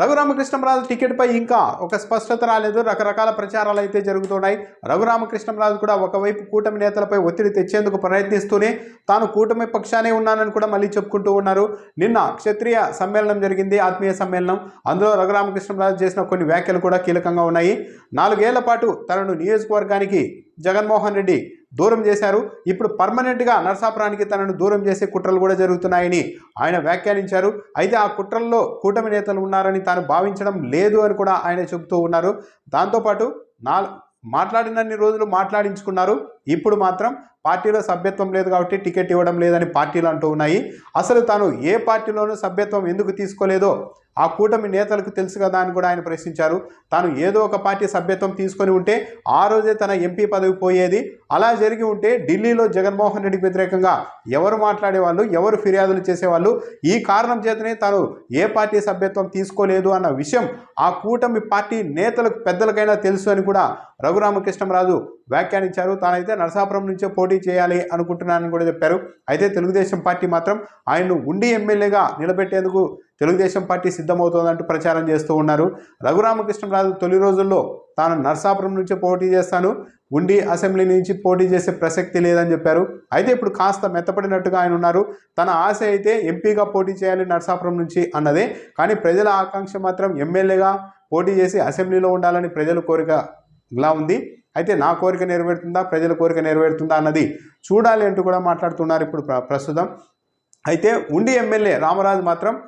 రఘురామకృష్ణంరాజు టికెట్పై ఇంకా ఒక స్పష్టత రాలేదు. రకరకాల ప్రచారాలు అయితే జరుగుతున్నాయి. రఘురామకృష్ణంరాజు కూడా ఒకవైపు కూటమి నేతలపై ఒత్తిడి తెచ్చేందుకు ప్రయత్నిస్తూనే తాను కూటమి పక్షానే ఉన్నానని కూడా మళ్ళీ చెప్పుకుంటూ ఉన్నారు. నిన్న క్షత్రియ సమ్మేళనం జరిగింది ఆత్మీయ సమ్మేళనం. అందులో రఘురామకృష్ణంరాజు చేసిన కొన్ని వ్యాఖ్యలు కూడా కీలకంగా ఉన్నాయి. నాలుగేళ్ళ పాటు తనను నియోజకవర్గానికి జగన్మోహన్ రెడ్డి దూరం చేశారు. ఇప్పుడు పర్మనెంట్గా నరసాపురానికి తనను దూరం చేసే కుట్రలు కూడా జరుగుతున్నాయని ఆయన వ్యాఖ్యానించారు. అయితే ఆ కుట్రల్లో కూటమి నేతలు ఉన్నారని తాను భావించడం లేదు అని కూడా ఆయన చెబుతూ ఉన్నారు. దాంతోపాటు నా మాట్లాడినన్ని రోజులు మాట్లాడించుకున్నారు. ఇప్పుడు మాత్రం పార్టీలో సభ్యత్వం లేదు కాబట్టి టికెట్ ఇవ్వడం లేదని పార్టీలు అంటూ ఉన్నాయి. అసలు తాను ఏ పార్టీలోనూ సభ్యత్వం ఎందుకు తీసుకోలేదో ఆ కూటమి నేతలకు తెలుసు కదా అని కూడా ఆయన ప్రశ్నించారు. తాను ఏదో ఒక పార్టీ సభ్యత్వం తీసుకొని ఉంటే ఆ రోజే తన ఎంపీ పదవి పోయేది. అలా జరిగి ఉంటే ఢిల్లీలో జగన్మోహన్ రెడ్డికి వ్యతిరేకంగా ఎవరు మాట్లాడేవాళ్ళు ఎవరు ఫిర్యాదులు చేసేవాళ్ళు? ఈ కారణం చేతనే తాను ఏ పార్టీ సభ్యత్వం తీసుకోలేదు అన్న విషయం ఆ కూటమి పార్టీ నేతలకు పెద్దలకైనా తెలుసు అని కూడా రఘురామకృష్ణరాజు వ్యాఖ్యానించారు. తానైతే నరసాపురం నుంచే పోటీ చేయాలి అనుకుంటున్నానని కూడా చెప్పారు. అయితే తెలుగుదేశం పార్టీ మాత్రం ఆయన్ను ఉండి ఎమ్మెల్యేగా నిలబెట్టేందుకు తెలుగుదేశం పార్టీ సిద్ధమవుతోందంటూ ప్రచారం చేస్తూ ఉన్నారు. రఘురామకృష్ణరాజు తొలి రోజుల్లో తాను నరసాపురం నుంచే పోటీ చేస్తాను. ఉండి అసెంబ్లీ నుంచి పోటీ చేసే ప్రసక్తి లేదని చెప్పారు. అయితే ఇప్పుడు కాస్త మెత్తపడినట్టుగా ఆయన ఉన్నారు. తన ఆశ అయితే ఎంపీగా పోటీ చేయాలి నరసాపురం నుంచి అన్నదే. కానీ ప్రజల ఆకాంక్ష మాత్రం ఎమ్మెల్యేగా పోటీ చేసి అసెంబ్లీలో ఉండాలని ప్రజల కోరిక ఇలా ఉంది. అయితే నా కోరిక నెరవేరుతుందా? ప్రజల కోరిక నెరవేరుతుందా అన్నది చూడాలి అంటూ కూడా మాట్లాడుతున్నారు ఇప్పుడు ప్ర- ప్రస్తుతం. అయితే ఉండి ఎమ్మెల్యే రామరాజు మాత్రం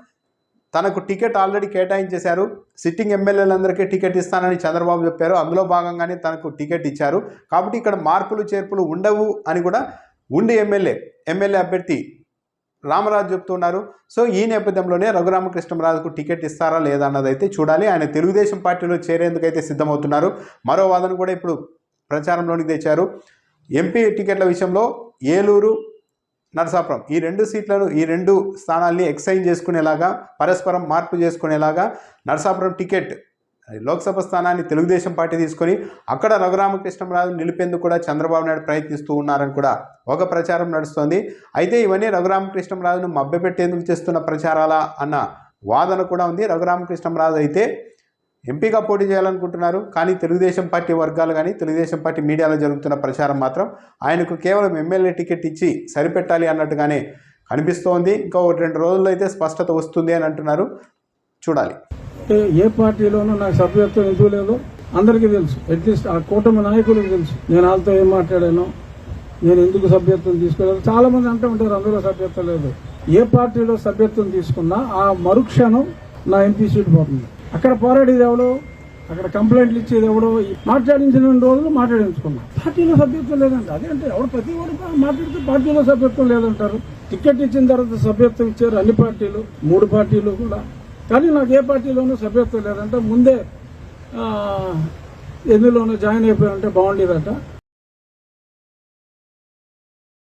తనకు టికెట్ ఆల్రెడీ కేటాయించేశారు. సిట్టింగ్ ఎమ్మెల్యేలందరికీ టికెట్ ఇస్తానని చంద్రబాబు చెప్పారు. అందులో భాగంగానే తనకు టికెట్ ఇచ్చారు. కాబట్టి ఇక్కడ మార్పులు చేర్పులు ఉండవు అని కూడా ఉండి ఎమ్మెల్యే ఎమ్మెల్యే అభ్యర్థి రామరాజు చెప్తున్నారు. సో ఈ నేపథ్యంలోనే రఘురామకృష్ణరాజుకు టికెట్ ఇస్తారా లేదా అన్నది అయితే చూడాలి. ఆయన తెలుగుదేశం పార్టీలో చేరేందుకైతే సిద్ధమవుతున్నారు. మరో వాదన కూడా ఇప్పుడు ప్రచారంలోనికి తెచ్చారు. ఎంపీ టికెట్ల విషయంలో ఏలూరు నరసాపురం ఈ రెండు సీట్లను ఈ రెండు స్థానాల్ని ఎక్సైజ్ చేసుకునేలాగా పరస్పరం మార్పు చేసుకునేలాగా నరసాపురం టికెట్ లోక్సభ స్థానాన్ని తెలుగుదేశం పార్టీ తీసుకొని అక్కడ రఘురామకృష్ణరాజు నిలిపేందుకు కూడా చంద్రబాబు నాయుడు ప్రయత్నిస్తూ ఉన్నారని కూడా ఒక ప్రచారం నడుస్తోంది. అయితే ఇవన్నీ రఘురామకృష్ణరాజును మభ్యపెట్టేందుకు చేస్తున్న ప్రచారాలా అన్న వాదన కూడా ఉంది. రఘురామకృష్ణరాజు అయితే ఎంపీగా పోటీ చేయాలనుకుంటున్నారు కానీ తెలుగుదేశం పార్టీ వర్గాలు కానీ తెలుగుదేశం పార్టీ మీడియాలో జరుగుతున్న ప్రచారం మాత్రం ఆయనకు కేవలం ఎమ్మెల్యే టికెట్ ఇచ్చి సరిపెట్టాలి అన్నట్టుగానే కనిపిస్తోంది. ఇంకా ఒక రెండు రోజుల్లో అయితే స్పష్టత వస్తుంది అని అంటున్నారు. చూడాలి. ఏ ఏ పార్టీలోనూ నాకు సభ్యత్వం ఎందుకు లేదు? అందరికీ తెలుసు. అట్లీస్ట్ ఆ కూటమి నాయకులకు తెలుసు. నేను వాళ్ళతో ఏం మాట్లాడాను? నేను ఎందుకు సభ్యత్వం తీసుకోలేదు? చాలా మంది అంటూ ఉంటారు అందులో సభ్యత్వం లేదు. ఏ పార్టీలో సభ్యత్వం తీసుకున్నా ఆ మరుక్షణం నా ఎంపీ సీట్ పోతుంది. అక్కడ పోరాడేది ఎవడు అక్కడ కంప్లైంట్లు ఇచ్చేది ఎవడో మాట్లాడించిన రోజులు మాట్లాడించుకున్నాం. పార్టీలో సభ్యత్వం లేదంట. అదేంటే ఎవడు ప్రతి ఒక్కరు మాట్లాడితే పార్టీలో సభ్యత్వం లేదంటారు. టికెట్ ఇచ్చిన తర్వాత సభ్యత్వం ఇచ్చారు అన్ని పార్టీలు మూడు పార్టీలు కూడా. కానీ నాకు ఏ పార్టీలోనూ సభ్యత్వం లేదంటే. ముందే ఎందులోనూ జాయిన్ అయిపోయారంటే బాగుండేదంట.